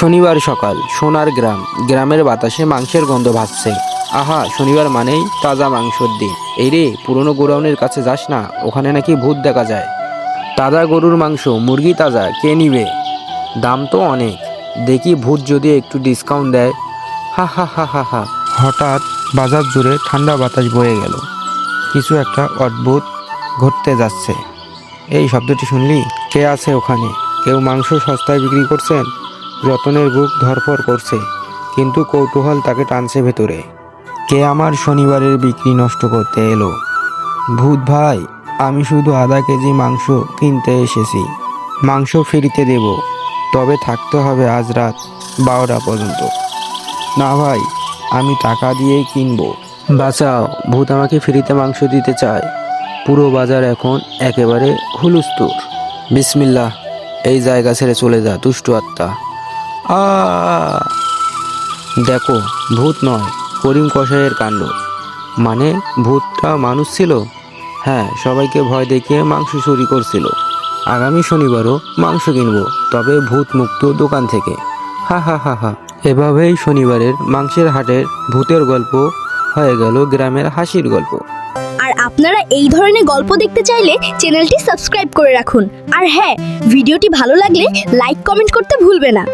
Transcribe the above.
শনিবার সকাল, সোনার গ্রাম। গ্রামের বাতাসে মাংসের গন্ধ ভাসছে। আহা, শনিবার মানেই তাজা মাংসর দিন। এই রে, পুরনো গোডাউনের কাছে যাস না, ওখানে নাকি ভূত দেখা যায়। তাজা গরুর মাংস, মুরগি তাজা, কে নিবে? দাম তো অনেক। দেখি ভূত যদি একটু ডিসকাউন্ট দেয়। হা হা হা হা হা। হঠাৎ বাজার জুড়ে ঠান্ডা বাতাস বয়ে গেল। কিছু একটা অদ্ভুত ঘটতে যাচ্ছে। এই শব্দটি শুনলি? কে আছে ওখানে? কেউ মাংস সস্তায় বিক্রি করছেন? রতনের বুক ধরফর করছে, কিন্তু কৌতূহল তাকে টানছে ভেতরে। কে আমার শনিবারের বিক্রি নষ্ট করতে এলো? ভূত ভাই, আমি শুধু আধা কেজি মাংস কিনতে এসেছি। মাংস ফ্রিতে দেব, তবে থাকতে হবে আজ রাত বারোটা পর্যন্ত। না ভাই, আমি টাকা দিয়েই কিনবো। বাঁচাও, ভূত আমাকে ফ্রিতে মাংস দিতে চায়। পুরো বাজার এখন একেবারে হুলুস্তুর বিসমিল্লাহ, এই জায়গা ছেড়ে চলে যা, দুষ্টু আত্মা। দেখো, ভূত নয়, করিম কষাইয়ের কাণ্ড। মানে ভূতটা মানুষ ছিল? হ্যাঁ সবাইকে ভয় দেখিয়ে মাংস চুরি করছিল। আগামী শনিবারও মাংস কিনবো, তবে ভূত মুক্ত দোকান থেকে। হা হা হা হা। এভাবেই শনিবারের মাংসের হাটের ভূতের গল্প হয়ে গেল গ্রামের হাসির গল্প। আর আপনারা এই ধরনের গল্প দেখতে চাইলে চ্যানেলটি সাবস্ক্রাইব করে রাখুন। আর হ্যাঁ ভিডিওটি ভালো লাগলে লাইক, কমেন্ট করতে ভুলবে না।